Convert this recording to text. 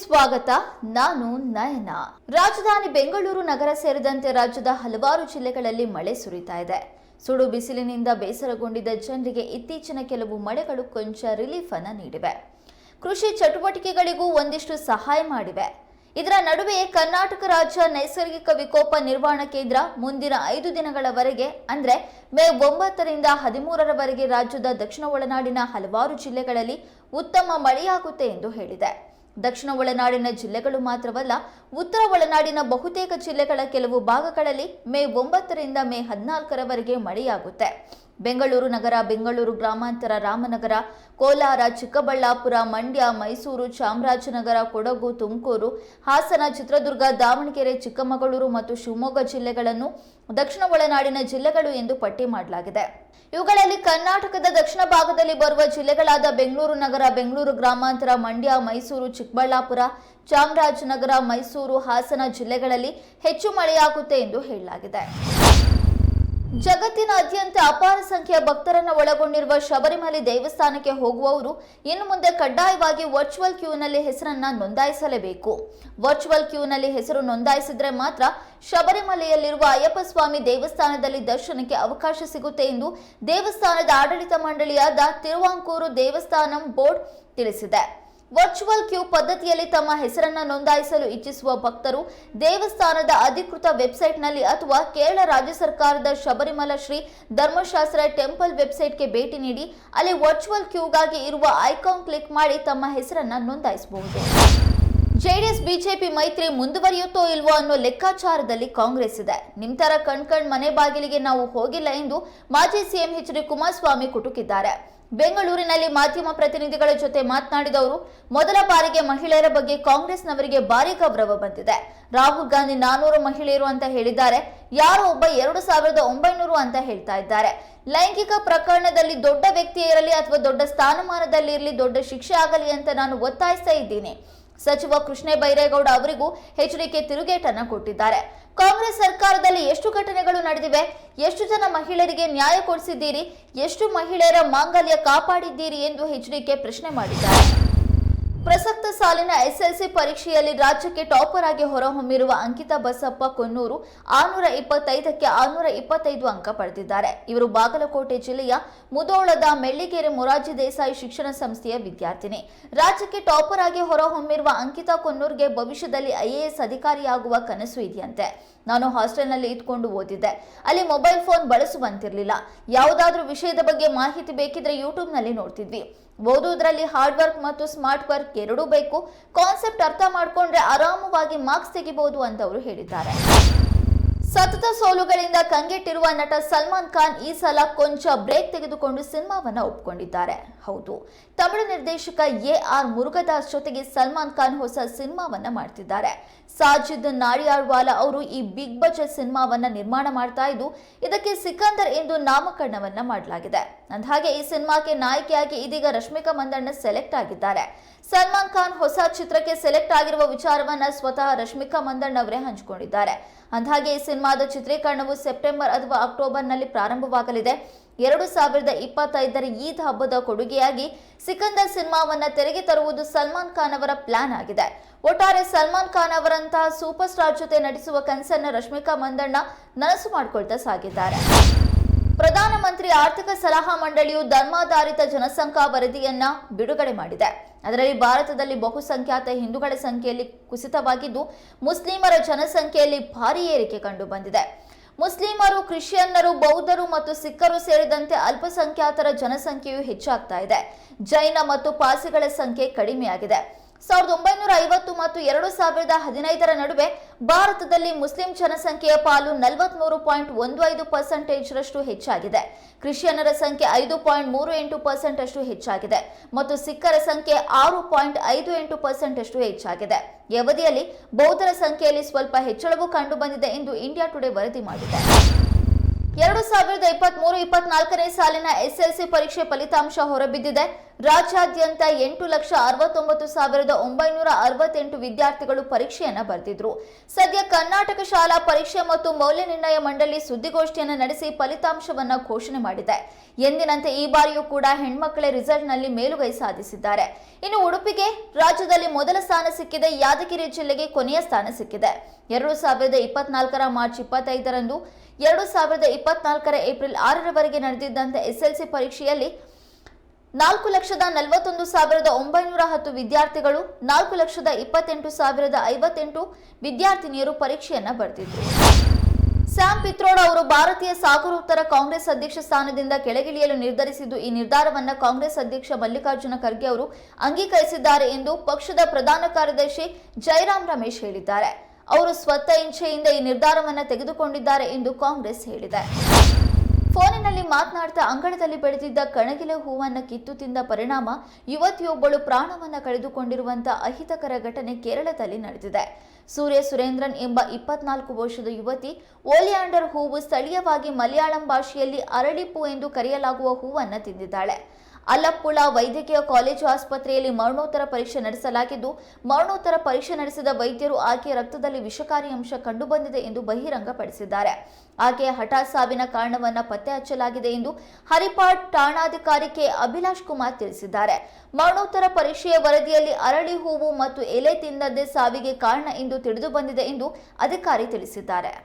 ಸ್ವಾಗತ, ನಾನು ನಯನ. ರಾಜಧಾನಿ ಬೆಂಗಳೂರು ನಗರ ಸೇರಿದಂತೆ ರಾಜ್ಯದ ಹಲವಾರು ಜಿಲ್ಲೆಗಳಲ್ಲಿ ಮಳೆ ಸುರಿತಾ ಇದೆ. ಸುಡು ಬಿಸಿಲಿನಿಂದ ಬೇಸರಗೊಂಡಿದ್ದ ಜನರಿಗೆ ಇತ್ತೀಚಿನ ಕೆಲವು ಮಳೆಗಳು ಕೊಂಚ ರಿಲೀಫ್ ಅನ್ನ ನೀಡಿವೆ. ಕೃಷಿ ಚಟುವಟಿಕೆಗಳಿಗೂ ಒಂದಿಷ್ಟು ಸಹಾಯ ಮಾಡಿವೆ. ಇದರ ನಡುವೆ ಕರ್ನಾಟಕ ರಾಜ್ಯ ನೈಸರ್ಗಿಕ ವಿಕೋಪ ನಿರ್ವಹಣಾ ಕೇಂದ್ರ ಮುಂದಿನ ಐದು ದಿನಗಳವರೆಗೆ, ಅಂದರೆ ಮೇ ಒಂಬತ್ತರಿಂದ ಹದಿಮೂರರವರೆಗೆ ರಾಜ್ಯದ ದಕ್ಷಿಣ ಒಳನಾಡಿನ ಹಲವಾರು ಜಿಲ್ಲೆಗಳಲ್ಲಿ ಉತ್ತಮ ಮಳೆಯಾಗುತ್ತೆ ಎಂದು ಹೇಳಿದೆ. ದಕ್ಷಿಣ ಒಳನಾಡಿನ ಜಿಲ್ಲೆಗಳು ಮಾತ್ರವಲ್ಲ, ಉತ್ತರ ಒಳನಾಡಿನ ಬಹುತೇಕ ಜಿಲ್ಲೆಗಳ ಕೆಲವು ಭಾಗಗಳಲ್ಲಿ ಮೇ ಒಂಬತ್ತರಿಂದ ಮೇ ಹದಿನಾಲ್ಕರವರೆಗೆ ಮಳೆಯಾಗುತ್ತೆ. ಬೆಂಗಳೂರು ನಗರ, ಬೆಂಗಳೂರು ಗ್ರಾಮಾಂತರ, ರಾಮನಗರ, ಕೋಲಾರ, ಚಿಕ್ಕಬಳ್ಳಾಪುರ, ಮಂಡ್ಯ, ಮೈಸೂರು, ಚಾಮರಾಜನಗರ, ಕೊಡಗು, ತುಮಕೂರು, ಹಾಸನ, ಚಿತ್ರದುರ್ಗ, ದಾವಣಗೆರೆ, ಚಿಕ್ಕಮಗಳೂರು ಮತ್ತು ಶಿವಮೊಗ್ಗ ಜಿಲ್ಲೆಗಳನ್ನು ದಕ್ಷಿಣ ಒಳನಾಡಿನ ಜಿಲ್ಲೆಗಳು ಎಂದು ಪಟ್ಟಿ ಮಾಡಲಾಗಿದೆ. ಇವುಗಳಲ್ಲಿ ಕರ್ನಾಟಕದ ದಕ್ಷಿಣ ಭಾಗದಲ್ಲಿ ಬರುವ ಜಿಲ್ಲೆಗಳಾದ ಬೆಂಗಳೂರು ನಗರ, ಬೆಂಗಳೂರು ಗ್ರಾಮಾಂತರ, ಮಂಡ್ಯ, ಮೈಸೂರು, ಚಿಕ್ಕಬಳ್ಳಾಪುರ, ಚಾಮರಾಜನಗರ, ಮೈಸೂರು, ಹಾಸನ ಜಿಲ್ಲೆಗಳಲ್ಲಿ ಹೆಚ್ಚು ಮಳೆಯಾಗುತ್ತೆ ಎಂದು ಹೇಳಲಾಗಿದೆ. ಜಗತ್ತಿನಾದ್ಯಂತ ಅಪಾರ ಸಂಖ್ಯೆಯ ಭಕ್ತರನ್ನು ಒಳಗೊಂಡಿರುವ ಶಬರಿಮಲೆ ದೇವಸ್ಥಾನಕ್ಕೆ ಹೋಗುವವರು ಇನ್ನು ಮುಂದೆ ಕಡ್ಡಾಯವಾಗಿ ವರ್ಚುವಲ್ ಕ್ಯೂನಲ್ಲಿ ಹೆಸರನ್ನ ನೋಂದಾಯಿಸಲೇಬೇಕು. ವರ್ಚುವಲ್ ಕ್ಯೂನಲ್ಲಿ ಹೆಸರು ನೋಂದಾಯಿಸಿದ್ರೆ ಮಾತ್ರ ಶಬರಿಮಲೆಯಲ್ಲಿರುವ ಅಯ್ಯಪ್ಪ ಸ್ವಾಮಿ ದೇವಸ್ಥಾನದಲ್ಲಿ ದರ್ಶನಕ್ಕೆ ಅವಕಾಶ ಸಿಗುತ್ತೆ ಎಂದು ದೇವಸ್ಥಾನದ ಆಡಳಿತ ಮಂಡಳಿಯಾದ ತಿರುವಾಂಕೂರು ದೇವಸ್ಥಾನಂ ಬೋರ್ಡ್ ತಿಳಿಸಿದೆ. ವರ್ಚುವಲ್ ಕ್ಯೂ ಪದ್ಧತಿಯಲ್ಲಿ ತಮ್ಮ ಹೆಸರನ್ನು ನೋಂದಾಯಿಸಲು ಇಚ್ಛಿಸುವ ಭಕ್ತರು ದೇವಸ್ಥಾನದ ಅಧಿಕೃತ ವೆಬ್ಸೈಟ್ನಲ್ಲಿ ಅಥವಾ ಕೇರಳ ರಾಜ್ಯ ಸರ್ಕಾರದ ಶಬರಿಮಲ ಶ್ರೀ ಧರ್ಮಶಾಸ್ತ್ರ ಟೆಂಪಲ್ ವೆಬ್ಸೈಟ್ಗೆ ಭೇಟಿ ನೀಡಿ, ಅಲ್ಲಿ ವರ್ಚುವಲ್ ಕ್ಯೂಗಾಗಿ ಇರುವ ಐಕಾನ್ ಕ್ಲಿಕ್ ಮಾಡಿ ತಮ್ಮ ಹೆಸರನ್ನ ನೋಂದಾಯಿಸಬಹುದು. ಜೆಡಿಎಸ್, ಬಿಜೆಪಿ ಮೈತ್ರಿ ಮುಂದುವರಿಯುತ್ತೋ ಇಲ್ವೋ ಅನ್ನೋ ಲೆಕ್ಕಾಚಾರದಲ್ಲಿ ಕಾಂಗ್ರೆಸ್ ಇದೆ. ನಿಮ್ತರ ಕಣ್ಕಣ್ ಕಣ್ ಕಣ್ ಮನೆ ಬಾಗಿಲಿಗೆ ನಾವು ಹೋಗಿಲ್ಲ ಎಂದು ಮಾಜಿ ಸಿಎಂ ಎಚ್ ಡಿ ಕುಮಾರಸ್ವಾಮಿ ಕುಟುಕಿದ್ದಾರೆ. ಬೆಂಗಳೂರಿನಲ್ಲಿ ಮಾಧ್ಯಮ ಪ್ರತಿನಿಧಿಗಳ ಜೊತೆ ಮಾತನಾಡಿದವರು, ಮೊದಲ ಬಾರಿಗೆ ಮಹಿಳೆಯರ ಬಗ್ಗೆ ಕಾಂಗ್ರೆಸ್ನವರಿಗೆ ಭಾರಿ ಗೌರವ ಬಂದಿದೆ. ರಾಹುಲ್ ಗಾಂಧಿ ನಾನೂರು ಮಹಿಳೆಯರು ಅಂತ ಹೇಳಿದ್ದಾರೆ, ಯಾರೋ ಒಬ್ಬ ಎರಡು ಸಾವಿರದ ಒಂಬೈನೂರು ಅಂತ ಹೇಳ್ತಾ ಇದ್ದಾರೆ. ಲೈಂಗಿಕ ಪ್ರಕರಣದಲ್ಲಿ ದೊಡ್ಡ ವ್ಯಕ್ತಿ ಇರಲಿ ಅಥವಾ ದೊಡ್ಡ ಸ್ಥಾನಮಾನದಲ್ಲಿ ಇರಲಿ, ದೊಡ್ಡ ಶಿಕ್ಷೆ ಆಗಲಿ ಅಂತ ನಾನು ಒತ್ತಾಯಿಸ್ತಾ ಇದ್ದೀನಿ. ಸಚಿವ ಕೃಷ್ಣ ಬೈರೇಗೌಡ ಅವರಿಗೂ ಎಚ್ಚರಿಕೆ ತಿರುಗೇಟನ್ನು ಕೊಟ್ಟಿದ್ದಾರೆ. ಕಾಂಗ್ರೆಸ್ ಸರ್ಕಾರದಲ್ಲಿ ಎಷ್ಟು ಘಟನೆಗಳು ನಡೆದಿವೆ? ಎಷ್ಟು ಜನ ಮಹಿಳೆಯರಿಗೆ ನ್ಯಾಯ ಕೊಡಿಸಿದ್ದೀರಿ? ಎಷ್ಟು ಮಹಿಳೆಯರ ಮಾಂಗಲ್ಯ ಕಾಪಾಡಿದ್ದೀರಿ ಎಂದು ಹೆಚ್ಡಿಕೆ ಪ್ರಶ್ನೆ ಮಾಡಿದ್ದಾರೆ. ಪ್ರಸಕ್ತ ಸಾಲಿನ ಎಸ್ಎಲ್ಸಿ ಪರೀಕ್ಷೆಯಲ್ಲಿ ರಾಜ್ಯಕ್ಕೆ ಟಾಪರ್ ಆಗಿ ಹೊರಹೊಮ್ಮಿರುವ ಅಂಕಿತಾ ಬಸಪ್ಪ ಕೊನ್ನೂರು ಆರುನೂರ ಇಪ್ಪತ್ತೈದಕ್ಕೆ ಆರುನೂರ ಇಪ್ಪತ್ತೈದು ಅಂಕ ಪಡೆದಿದ್ದಾರೆ. ಇವರು ಬಾಗಲಕೋಟೆ ಜಿಲ್ಲೆಯ ಮುದೋಳದ ಮೆಳ್ಳಿಗೆರೆ ಮೊರಾರ್ಜಿ ದೇಸಾಯಿ ಶಿಕ್ಷಣ ಸಂಸ್ಥೆಯ ವಿದ್ಯಾರ್ಥಿನಿ. ರಾಜ್ಯಕ್ಕೆ ಟಾಪರ್ ಆಗಿ ಹೊರಹೊಮ್ಮಿರುವ ಅಂಕಿತಾ ಕೊನ್ನೂರ್ಗೆ ಭವಿಷ್ಯದಲ್ಲಿ ಐಎಎಸ್ ಅಧಿಕಾರಿಯಾಗುವ ಕನಸು ಇದೆಯಂತೆ. ನಾನು ಹಾಸ್ಟೆಲ್ನಲ್ಲಿ ಇದ್ಕೊಂಡು ಓದಿದ್ದೆ. ಅಲ್ಲಿ ಮೊಬೈಲ್ ಫೋನ್ ಬಳಸುವಂತಿರಲಿಲ್ಲ. ಯಾವುದಾದ್ರೂ ವಿಷಯದ ಬಗ್ಗೆ ಮಾಹಿತಿ ಬೇಕಿದ್ರೆ ಯೂಟ್ಯೂಬ್ನಲ್ಲಿ ನೋಡ್ತಿದ್ವಿ. ಓದುವುದರಲ್ಲಿ ಹಾರ್ಡ್ ವರ್ಕ್ ಮತ್ತು ಸ್ಮಾರ್ಟ್ ವರ್ಕ್ ಎರಡೂ ಬೇಕು. ಕಾನ್ಸೆಪ್ಟ್ ಅರ್ಥ ಮಾಡಿಕೊಂಡ್ರೆ ಆರಾಮವಾಗಿ ಮಾರ್ಕ್ಸ್ ತೆಗಿಬಹುದು ಅಂತ ಅವರು ಹೇಳಿದ್ದಾರೆ. ಸತತ ಸೋಲುಗಳಿಂದ ಕಂಗೆಟ್ಟಿರುವ ನಟ ಸಲ್ಮಾನ್ ಖಾನ್ ಈ ಸಲ ಕೊಂಚ ಬ್ರೇಕ್ ತೆಗೆದುಕೊಂಡು ಸಿನಿಮಾವನ್ನ ಒಪ್ಪಿಕೊಂಡಿದ್ದಾರೆ ಹೌದು, ತಮಿಳು ನಿರ್ದೇಶಕ ಎ ಆರ್ ಮುರುಗದಾಸ್ ಜೊತೆಗೆ ಸಲ್ಮಾನ್ ಖಾನ್ ಹೊಸ ಸಿನಿಮಾವನ್ನ ಮಾಡ್ತಿದ್ದಾರೆ. ಸಾಜಿದ್ ನಾಡಿಯಾಳ್ವಾಲ ಅವರು ಈ ಬಿಗ್ ಬಜೆಟ್ ಸಿನಿಮಾವನ್ನ ನಿರ್ಮಾಣ ಮಾಡ್ತಾ ಇದ್ದು, ಇದಕ್ಕೆ ಸಿಕಂದರ್ ಎಂದು ನಾಮಕರಣವನ್ನ ಮಾಡಲಾಗಿದೆ. ಅಂದಹಾಗೆ, ಈ ಸಿನಿಮಾಕ್ಕೆ ನಾಯಕಿಯಾಗಿ ಇದೀಗ ರಶ್ಮಿಕಾ ಮಂದಣ್ಣ ಸೆಲೆಕ್ಟ್ ಆಗಿದ್ದಾರೆ. ಸಲ್ಮಾನ್ ಖಾನ್ ಹೊಸ ಚಿತ್ರಕ್ಕೆ ಸೆಲೆಕ್ಟ್ ಆಗಿರುವ ವಿಚಾರವನ್ನ ಸ್ವತಃ ರಶ್ಮಿಕಾ ಮಂದಣ್ಣ ಅವರೇ ಹಂಚಿಕೊಂಡಿದ್ದಾರೆ. ಅಂದಹಾಗೆ, ಈ ಸಿನಿಮಾದ ಚಿತ್ರೀಕರಣವು ಸೆಪ್ಟೆಂಬರ್ ಅಥವಾ ಅಕ್ಟೋಬರ್ನಲ್ಲಿ ಪ್ರಾರಂಭವಾಗಲಿದೆ. ಎರಡು ಸಾವಿರದ ಇಪ್ಪತ್ತೈದರ ಈದ್ ಹಬ್ಬದ ಕೊಡುಗೆಯಾಗಿ ಸಿಕಂದರ್ ಸಿನಿಮಾವನ್ನ ತೆರೆಗೆ ತರುವುದು ಸಲ್ಮಾನ್ ಖಾನ್ ಅವರ ಪ್ಲಾನ್ ಆಗಿದೆ. ಒಟ್ಟಾರೆ ಸಲ್ಮಾನ್ ಖಾನ್ ಅವರಂತಹ ಸೂಪರ್ ಸ್ಟಾರ್ ಜೊತೆ ನಟಿಸುವ ಕನಸನ್ನ ರಶ್ಮಿಕಾ ಮಂದಣ್ಣ ನನಸು ಮಾಡಿಕೊಳ್ತಾ ಸಾಗಿದ್ದಾರೆ. ಪ್ರಧಾನಮಂತ್ರಿ ಆರ್ಥಿಕ ಸಲಹಾ ಮಂಡಳಿಯು ಧರ್ಮಾಧಾರಿತ ಜನಸಂಖ್ಯಾ ವರದಿಯನ್ನ ಬಿಡುಗಡೆ ಮಾಡಿದೆ. ಅದರಲ್ಲಿ ಭಾರತದಲ್ಲಿ ಬಹುಸಂಖ್ಯಾತ ಹಿಂದೂಗಳ ಸಂಖ್ಯೆಯಲ್ಲಿ ಕುಸಿತವಾಗಿದ್ದು, ಮುಸ್ಲಿಮರ ಜನಸಂಖ್ಯೆಯಲ್ಲಿ ಭಾರಿ ಏರಿಕೆ ಕಂಡು ಬಂದಿದೆ ಮುಸ್ಲಿಮರು, ಕ್ರಿಶ್ಚಿಯನ್ನರು, ಬೌದ್ಧರು ಮತ್ತು ಸಿಖ್ಖರು ಸೇರಿದಂತೆ ಅಲ್ಪಸಂಖ್ಯಾತರ ಜನಸಂಖ್ಯೆಯು ಹೆಚ್ಚಾಗ್ತಾ ಇದೆ. ಜೈನ ಮತ್ತು ಪಾಸಿಗಳ ಸಂಖ್ಯೆ ಕಡಿಮೆಯಾಗಿದೆ. ಸಾವಿರದ ಒಂಬೈನೂರ ಐವತ್ತು ಮತ್ತು ಎರಡು ಸಾವಿರದ ಹದಿನೈದರ ನಡುವೆ ಭಾರತದಲ್ಲಿ ಮುಸ್ಲಿಂ ಜನಸಂಖ್ಯೆಯ ಪಾಲು ನಲವತ್ಮೂರು ಪಾಯಿಂಟ್ ಒಂದು ಐದು ಪರ್ಸೆಂಟೇಜ್ ರಷ್ಟು ಹೆಚ್ಚಾಗಿದೆ. ಕ್ರಿಶ್ಚಿಯನ್ನರ ಸಂಖ್ಯೆ ಐದು ಪಾಯಿಂಟ್ ಮೂರು ಎಂಟು ಪರ್ಸೆಂಟ್ ಅಷ್ಟು ಹೆಚ್ಚಾಗಿದೆ ಮತ್ತು ಸಿಖ್ಖರ ಸಂಖ್ಯೆ ಆರು ಪಾಯಿಂಟ್ ಐದು ಎಂಟು ಪರ್ಸೆಂಟ್ ಅಷ್ಟು ಹೆಚ್ಚಾಗಿದೆ. ಈ ಅವಧಿಯಲ್ಲಿ ಬೌದ್ಧರ ಸಂಖ್ಯೆಯಲ್ಲಿ ಸ್ವಲ್ಪ ಹೆಚ್ಚಳವೂ ಕಂಡುಬಂದಿದೆ ಎಂದು ಇಂಡಿಯಾ ಟುಡೇ ವರದಿ ಮಾಡಿದೆ. ಎರಡು ಸಾವಿರದ ಇಪ್ಪತ್ತ್ ಮೂರು ಇಪ್ಪತ್ನಾಲ್ಕನೇ ಸಾಲಿನ ಎಸ್ಎಲ್ಸಿ ಪರೀಕ್ಷೆ ಫಲಿತಾಂಶ ಹೊರಬಿದ್ದಿದೆ. ರಾಜ್ಯಾದ್ಯಂತ ಎಂಟು ಲಕ್ಷ ಅರವತ್ತೊಂಬತ್ತು ಸಾವಿರದ ಒಂಬೈನೂರ ಅರವತ್ತೆಂಟು ವಿದ್ಯಾರ್ಥಿಗಳು ಪರೀಕ್ಷೆಯನ್ನು ಬರೆದಿದ್ರು. ಸದ್ಯ ಕರ್ನಾಟಕ ಶಾಲಾ ಪರೀಕ್ಷೆ ಮತ್ತು ಮೌಲ್ಯ ನಿರ್ಣಯ ಮಂಡಳಿ ಸುದ್ದಿಗೋಷ್ಠಿಯನ್ನು ನಡೆಸಿ ಫಲಿತಾಂಶವನ್ನು ಘೋಷಣೆ ಮಾಡಿದೆ. ಎಂದಿನಂತೆ ಈ ಬಾರಿಯೂ ಕೂಡ ಹೆಣ್ಮಕ್ಕಳೇ ರಿಸಲ್ಟ್ನಲ್ಲಿ ಮೇಲುಗೈ ಸಾಧಿಸಿದ್ದಾರೆ. ಇನ್ನು ಉಡುಪಿಗೆ ರಾಜ್ಯದಲ್ಲಿ ಮೊದಲ ಸ್ಥಾನ ಸಿಕ್ಕಿದೆ. ಯಾದಗಿರಿ ಜಿಲ್ಲೆಗೆ ಕೊನೆಯ ಸ್ಥಾನ ಸಿಕ್ಕಿದೆ. ಎರಡು ಸಾವಿರದ ಇಪ್ಪತ್ನಾಲ್ಕರ ಮಾರ್ಚ್ ಇಪ್ಪತ್ತೈದರಂದು ಎರಡು ಸಾವಿರದ ಇಪ್ಪತ್ನಾಲ್ಕರ ಏಪ್ರಿಲ್ ಆರರವರೆಗೆ ನಡೆದಿದ್ದಂಥ ಎಸ್ಎಲ್ಸಿ ಪರೀಕ್ಷೆಯಲ್ಲಿ ನಾಲ್ಕು ಲಕ್ಷದ ನಲವತ್ತೊಂದು ಸಾವಿರದ ಒಂಬೈನೂರ ಹತ್ತು ವಿದ್ಯಾರ್ಥಿಗಳು, ನಾಲ್ಕು ಲಕ್ಷದ ಇಪ್ಪತ್ತೆಂಟು ಸಾವಿರದ ಐವತ್ತೆಂಟು ವಿದ್ಯಾರ್ಥಿನಿಯರು ಪರೀಕ್ಷೆಯನ್ನ ಬರೆದಿದ್ದರು ಸ್ಯಾಮ್ ಪಿತ್ರೋಡ್ ಅವರು ಭಾರತೀಯ ಸಾಗರೋತ್ತರ ಕಾಂಗ್ರೆಸ್ ಅಧ್ಯಕ್ಷ ಸ್ಥಾನದಿಂದ ಕೆಳಗಿಳಿಯಲು ನಿರ್ಧರಿಸಿದ್ದು ಈ ನಿರ್ಧಾರವನ್ನು ಕಾಂಗ್ರೆಸ್ ಅಧ್ಯಕ್ಷ ಮಲ್ಲಿಕಾರ್ಜುನ ಖರ್ಗೆ ಅವರು ಅಂಗೀಕರಿಸಿದ್ದಾರೆ ಎಂದು ಪಕ್ಷದ ಪ್ರಧಾನ ಕಾರ್ಯದರ್ಶಿ ಜೈರಾಮ್ ರಮೇಶ್ ಹೇಳಿದ್ದಾರೆ. ಅವರು ಸ್ವತಃ ಇಚ್ಛೆಯಿಂದ ಈ ನಿರ್ಧಾರವನ್ನು ತೆಗೆದುಕೊಂಡಿದ್ದಾರೆ ಎಂದು ಕಾಂಗ್ರೆಸ್ ಹೇಳಿದೆ. ಫೋನಿನಲ್ಲಿ ಮಾತನಾಡ್ತಾ ಅಂಗಳದಲ್ಲಿ ಬೆಳೆದಿದ್ದ ಕಣಗಿಲೆ ಹೂವನ್ನು ಕಿತ್ತು ತಿಂದ ಪರಿಣಾಮ ಯುವತಿಯೊಬ್ಬಳು ಪ್ರಾಣವನ್ನ ಕಳೆದುಕೊಂಡಿರುವಂತಹ ಅಹಿತಕರ ಘಟನೆ ಕೇರಳದಲ್ಲಿ ನಡೆದಿದೆ. ಸೂರ್ಯ ಸುರೇಂದ್ರನ್ ಎಂಬ ಇಪ್ಪತ್ನಾಲ್ಕು ವರ್ಷದ ಯುವತಿ ಓಲಿಯಾಂಡರ್ ಹೂವು ಸ್ಥಳೀಯವಾಗಿ ಮಲಯಾಳಂ ಭಾಷೆಯಲ್ಲಿ ಅರಳಿಪು ಎಂದು ಕರೆಯಲಾಗುವ ಹೂವನ್ನು ತಿಂದಿದ್ದಾಳೆ. ಅಲ್ಲಪ್ಪುಳ ವೈದ್ಯಕೀಯ ಕಾಲೇಜು ಆಸ್ಪತ್ರೆಯಲ್ಲಿ ಮರಣೋತ್ತರ ಪರೀಕ್ಷೆ ನಡೆಸಲಾಗಿದ್ದು, ಮರಣೋತ್ತರ ಪರೀಕ್ಷೆ ನಡೆಸಿದ ವೈದ್ಯರು ಆಕೆಯ ರಕ್ತದಲ್ಲಿ ವಿಷಕಾರಿ ಅಂಶ ಕಂಡುಬಂದಿದೆ ಎಂದು ಬಹಿರಂಗಪಡಿಸಿದ್ದಾರೆ. ಆಕೆಯ ಹಠಾತ್ ಸಾವಿನ ಕಾರಣವನ್ನ ಪತ್ತೆ ಹಚ್ಚಲಾಗಿದೆ ಎಂದು ಹರಿಪಾಡ್ ಠಾಣಾಧಿಕಾರಿ ಕೆ. ಅಭಿಲಾಷ್ ಕುಮಾರ್ ತಿಳಿಸಿದ್ದಾರೆ. ಮರಣೋತ್ತರ ಪರೀಕ್ಷೆಯ ವರದಿಯಲ್ಲಿ ಅರಳಿ ಹೂವು ಮತ್ತು ಎಲೆ ತಿಂದದ್ದೇ ಸಾವಿಗೆ ಕಾರಣ ಎಂದು ತಿಳಿದು ಬಂದಿದೆ ಎಂದು ಅಧಿಕಾರಿ ತಿಳಿಸಿದ್ದಾರೆ.